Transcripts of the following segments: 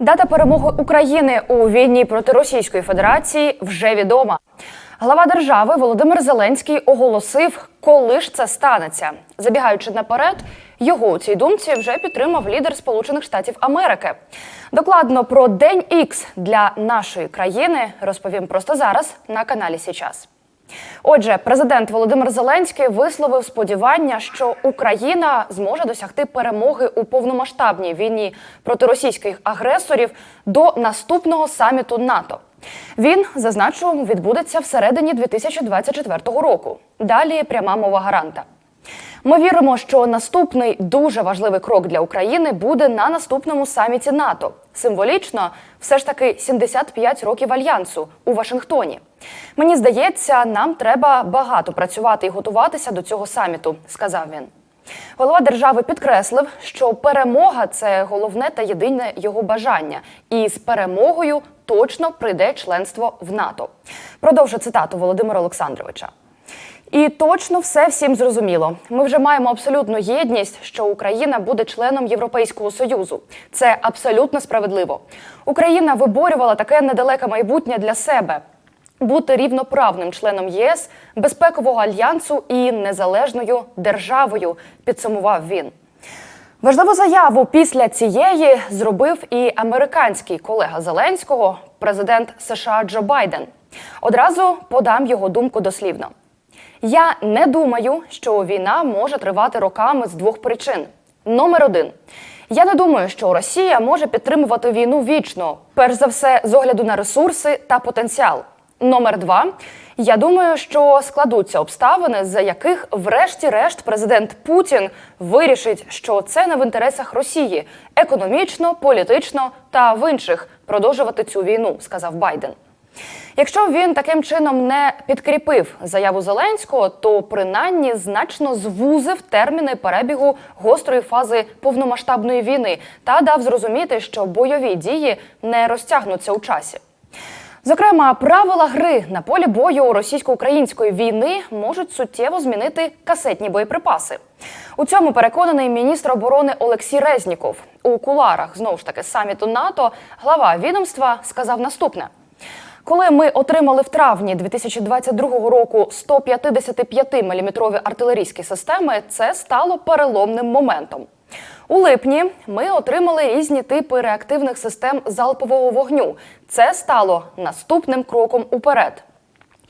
Дата перемоги України у війні проти Російської Федерації вже відома. Глава держави Володимир Зеленський оголосив, коли ж це станеться. Забігаючи наперед, його у цій думці вже підтримав лідер Сполучених Штатів Америки. Докладно про День Ікс для нашої країни розповім просто зараз на каналі Січас. Отже, президент Володимир Зеленський висловив сподівання, що Україна зможе досягти перемоги у повномасштабній війні проти російських агресорів до наступного саміту НАТО. Він зазначу, відбудеться всередині 2024 року. Далі пряма мова гаранта. Ми віримо, що наступний дуже важливий крок для України буде на наступному саміті НАТО. Символічно, все ж таки 75 років альянсу у Вашингтоні. Мені здається, нам треба багато працювати і готуватися до цього саміту, сказав він. Голова держави підкреслив, що перемога це головне та єдине його бажання, і з перемогою точно прийде членство в НАТО. Продовжу цитату Володимира Олександровича. І точно все всім зрозуміло. Ми вже маємо абсолютну єдність, що Україна буде членом Європейського союзу. Це абсолютно справедливо. Україна виборювала таке недалеке майбутнє для себе. Бути рівноправним членом ЄС, безпекового альянсу і незалежною державою, підсумував він. Важливу заяву після цієї зробив і американський колега Зеленського, президент США Джо Байден. Одразу подам його думку дослівно. Я не думаю, що війна може тривати роками з двох причин. Номер один. Я не думаю, що Росія може підтримувати війну вічно, перш за все, з огляду на ресурси та потенціал. Номер два. Я думаю, що складуться обставини, за яких, врешті-решт, президент Путін вирішить, що це не в інтересах Росії економічно, політично та в інших продовжувати цю війну, сказав Байден. Якщо він таким чином не підкріпив заяву Зеленського, то принаймні значно звузив терміни перебігу гострої фази повномасштабної війни та дав зрозуміти, що бойові дії не розтягнуться у часі. Зокрема, правила гри на полі бою російсько-української війни можуть суттєво змінити касетні боєприпаси. У цьому переконаний міністр оборони Олексій Резніков. У куларах знову ж таки саміту НАТО глава відомства сказав наступне. Коли ми отримали в травні 2022 року 155-мм артилерійські системи, це стало переломним моментом. У липні ми отримали різні типи реактивних систем залпового вогню. Це стало наступним кроком уперед.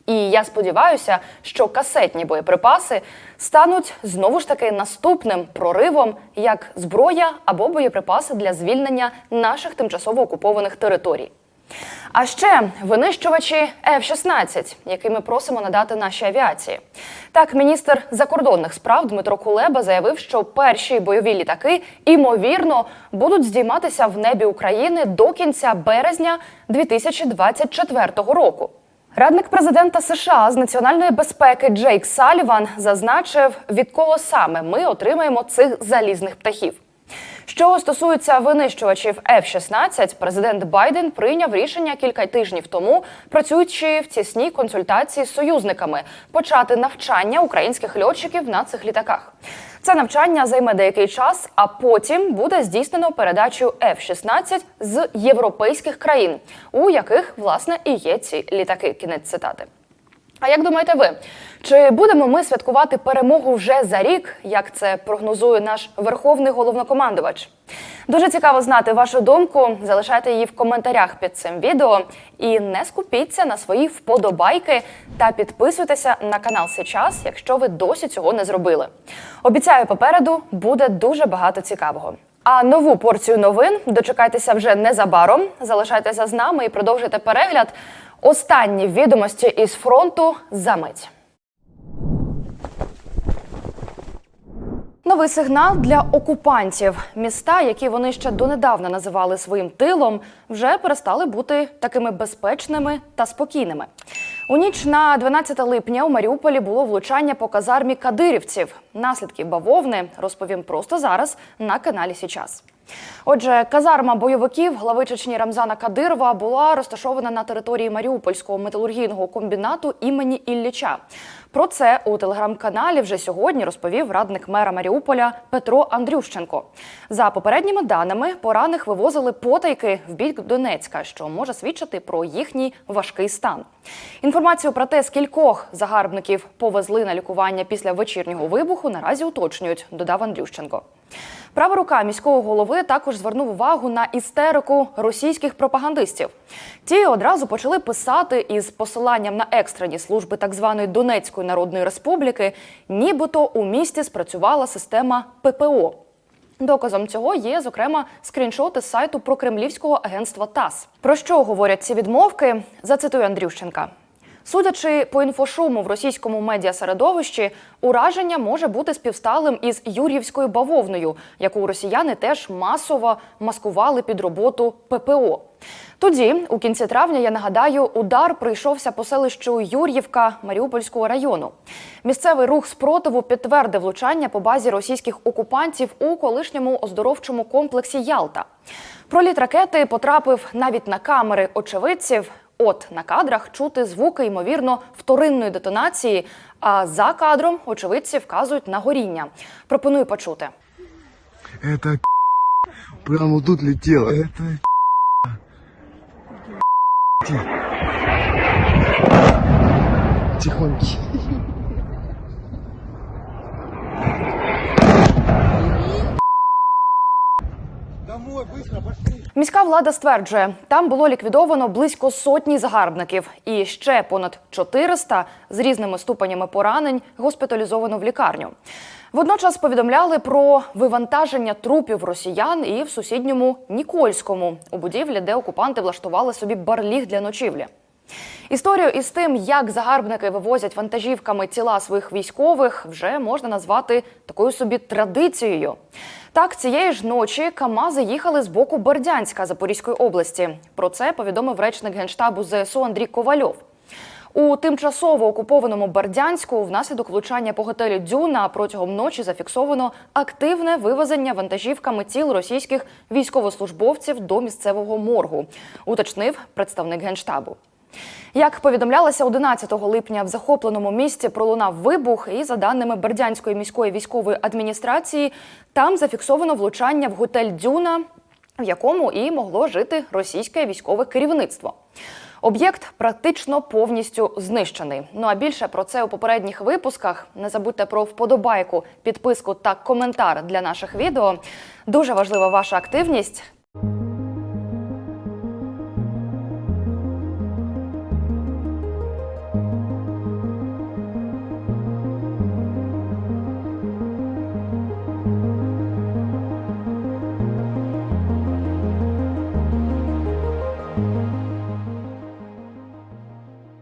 І я сподіваюся, що касетні боєприпаси стануть знову ж таки наступним проривом як зброя або боєприпаси для звільнення наших тимчасово окупованих територій. А ще винищувачі F-16, які ми просимо надати нашій авіації. Так, міністр закордонних справ Дмитро Кулеба заявив, що перші бойові літаки імовірно будуть здійматися в небі України до кінця березня 2024 року. Радник президента США з національної безпеки Джейк Саліван зазначив, від кого саме ми отримаємо цих залізних птахів. Що стосується винищувачів F-16, президент Байден прийняв рішення кілька тижнів тому, працюючи в тісній консультації з союзниками, почати навчання українських льотчиків на цих літаках. Це навчання займе деякий час, а потім буде здійснено передачу F-16 з європейських країн, у яких власне і є ці літаки. Кінець цитати. А як думаєте ви, чи будемо ми святкувати перемогу вже за рік, як це прогнозує наш верховний головнокомандувач? Дуже цікаво знати вашу думку. Залишайте її в коментарях під цим відео і не скупіться на свої вподобайки та підписуйтеся на канал Сейчас, якщо ви досі цього не зробили. Обіцяю, попереду буде дуже багато цікавого. А нову порцію новин дочекайтеся вже незабаром. Залишайтеся з нами і продовжуйте перегляд. Останні відомості із фронту за мить. Новий сигнал для окупантів. Міста, які вони ще донедавна називали своїм тилом, вже перестали бути такими безпечними та спокійними. У ніч на 12 липня у Маріуполі було влучання по казармі кадирівців. Наслідки бавовни розповім просто зараз на каналі Січас. Отже, казарма бойовиків глави Чечні Рамзана Кадирова була розташована на території Маріупольського металургійного комбінату імені Ілліча. Про це у телеграм-каналі вже сьогодні розповів радник мера Маріуполя Петро Андрющенко. За попередніми даними, поранених вивозили потайки в бік Донецька, що може свідчити про їхній важкий стан. Інформацію про те, скількох загарбників повезли на лікування після вечірнього вибуху, наразі уточнюють, додав Андрющенко. Права рука міського голови також звернув увагу на істерику російських пропагандистів. Ті одразу почали писати із посиланням на екстрені служби так званої Донецької Народної Республіки, нібито у місті спрацювала система ППО. Доказом цього є, зокрема, скріншоти з сайту прокремлівського агентства ТАСС. Про що говорять ці відмовки? Зацитую Андрющенка. Судячи по інфошуму в російському медіасередовищі, ураження може бути співсталим із Юр'ївською бавовною, яку росіяни теж масово маскували під роботу ППО. Тоді, у кінці травня, я нагадаю, удар прийшовся по селищу Юр'ївка Маріупольського району. Місцевий рух спротиву підтвердив влучання по базі російських окупантів у колишньому оздоровчому комплексі Ялта. Проліт ракети потрапив навіть на камери очевидців. От на кадрах чути звуки, ймовірно, вторинної детонації. А за кадром очевидці вказують на горіння. Пропоную почути. Это прямо тут летело. Это Тихонько. Міська влада стверджує, там було ліквідовано близько сотні загарбників, і ще понад 400 з різними ступенями поранень госпіталізовано в лікарню. Водночас повідомляли про вивантаження трупів росіян і в сусідньому Нікольському у будівлі, де окупанти влаштували собі барліг для ночівлі. Історію із тим, як загарбники вивозять вантажівками тіла своїх військових, вже можна назвати такою собі традицією. Так, цієї ж ночі Камази їхали з боку Бердянська Запорізької області. Про це повідомив речник генштабу ЗСУ Андрій Ковальов. У тимчасово окупованому Бердянську внаслідок влучання по готелі Дюна протягом ночі зафіксовано активне вивезення вантажівками тіл російських військовослужбовців до місцевого моргу, уточнив представник генштабу. Як повідомлялося 11 липня в захопленому місті пролунав вибух, і за даними Бердянської міської військової адміністрації, там зафіксовано влучання в готель Дюна, в якому і могло жити російське військове керівництво. Об'єкт практично повністю знищений. Ну а більше про це у попередніх випусках. Не забудьте про вподобайку, підписку та коментар для наших відео. Дуже важлива ваша активність.